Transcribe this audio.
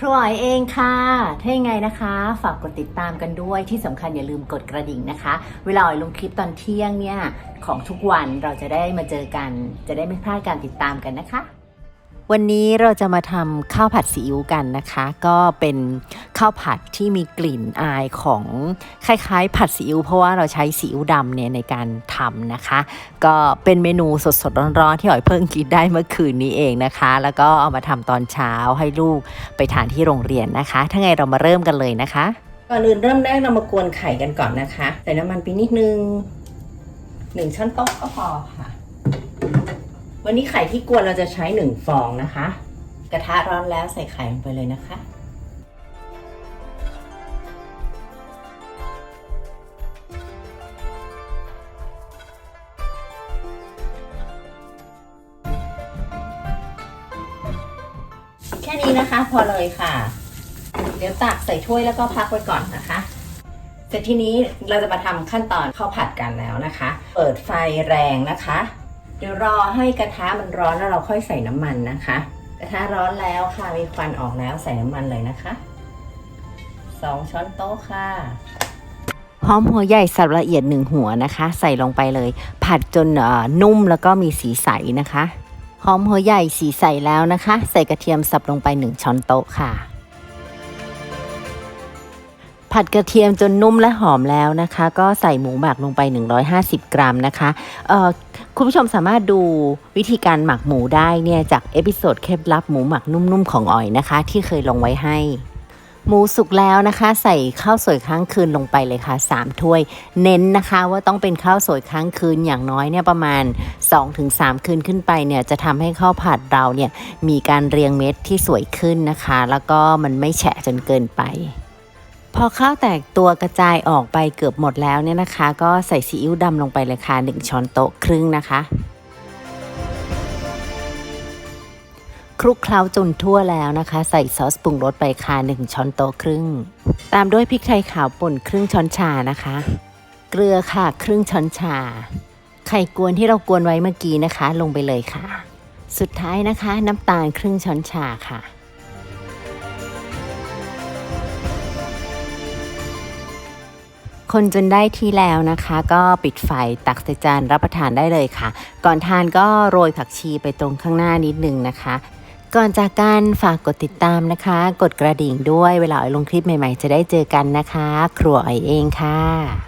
ครูอ๋อยเองค่ะ ถ้ายังไงนะคะ ฝากกดติดตามกันด้วยที่สำคัญอย่าลืมกดกระดิ่งนะคะ เวลาอ๋อยลงคลิปตอนเที่ยงเนี่ย ของทุกวันเราจะได้มาเจอกัน จะได้ไม่พลาดการติดตามกันนะคะ วันนี้เราจะมาทำข้าวผัดซีอิ๊วกันนะคะ ก็เป็นข้าวผัดที่มีกลิ่นอายของคล้ายๆ ผัดซีอิ๊วเพราะว่าเราใช้ซีอิ๊วดำเนี่ยในการทำนะคะ ก็เป็นเมนูสดๆร้อนๆที่อ๋อยเพิ่งคิดได้เมื่อคืนนี้เองนะคะ แล้วก็เอามาทำตอนเช้าให้ลูกไปทานที่โรงเรียนนะคะ ถ้าไงเรามาเริ่มกันเลยนะคะก่อนอื่นเริ่มแรกเรามากวนไข่กันก่อนนะคะ ใส่น้ำมันไปนิดนึงหนึ่งช้อนโต๊ะก็พอค่ะ วันนี้ไข่ที่กวนเราจะใช้หนึ่งฟองนะคะ กระทะร้อนแล้วใส่ไข่ลงไปเลยนะคะ แค่นี้นะคะพอเลยค่ะ เดี๋ยวตักใส่ถ้วยแล้วก็พักไว้ก่อนนะคะเสร็จทีนี้เราจะมาทำขั้นตอนข้าวผัดกันแล้วนะคะ เปิดไฟแรงนะคะ เดี๋ยวรอให้กระทะมันร้อนแล้วเราค่อยใส่น้ำมันนะคะ กระทะร้อนแล้วค่ะมีควันออกแล้วใส่น้ำมันเลยนะคะสองช้อนโต๊ะค่ะหอมหัวใหญ่สับละเอียดหนึ่งหัวนะคะ ใส่ลงไปเลย ผัดจนนุ่มแล้วก็มีสีใสนะคะหอมหัวใหญ่สีใสแล้วนะคะ ใส่กระเทียมสับลงไปหนึ่งช้อนโต๊ะค่ะ ผัดกระเทียมจนนุ่มและหอมแล้วนะคะ ก็ใส่หมูหมักลงไป 150 กรัมนะคะคุณผู้ชมสามารถดูวิธีการหมักหมูได้เนี่ยจากเอพิโซดเคล็ดลับหมูหมักนุ่มๆของอ๋อยนะคะ ที่เคยลงไว้ให้ หมูสุกแล้วนะคะ ใส่ข้าวสวยค้างคืนลงไปเลยค่ะ 3 ถ้วย เน้นนะคะว่าต้องเป็นข้าวสวยค้างคืนอย่างน้อยเนี่ยประมาณ 2-3 คืนขึ้นไปเนี่ยจะทำให้ข้าวผัดเราเนี่ยมีการเรียงเม็ดที่สวยขึ้นนะคะ แล้วก็มันไม่แฉะจนเกินไป พอข้าวแตกตัวกระจายออกไปเกือบหมดแล้วเนี่ยนะคะ ก็ใส่ซีอิ๊วดำลงไปเลยค่ะ 1 ช้อนโต๊ะครึ่งนะคะ คลุกเคล้าจนทั่วแล้วนะคะ ใส่ซอสปรุงรสไปค่ะ 1 ช้อนโต๊ะครึ่ง ตามด้วยพริกไทยขาวป่นครึ่งช้อนชานะคะ เกลือค่ะครึ่งช้อนชา ไข่กวนที่เรากวนไว้เมื่อกี้นะคะ ลงไปเลยค่ะ สุดท้ายนะคะ น้ำตาลครึ่งช้อนชาค่ะ คนจนได้ที่แล้วนะคะ ก็ปิดไฟตักใส่จานรับประทานได้เลยค่ะ ก่อนทานก็โรยผักชีไปตรงข้างหน้านิดนึงนะคะ ก่อนจากกันฝากกดติดตามนะคะ กดกระดิ่งด้วยเวลาออยลงคลิปใหม่ๆ จะได้เจอกันนะคะ ครัวออยเองค่ะ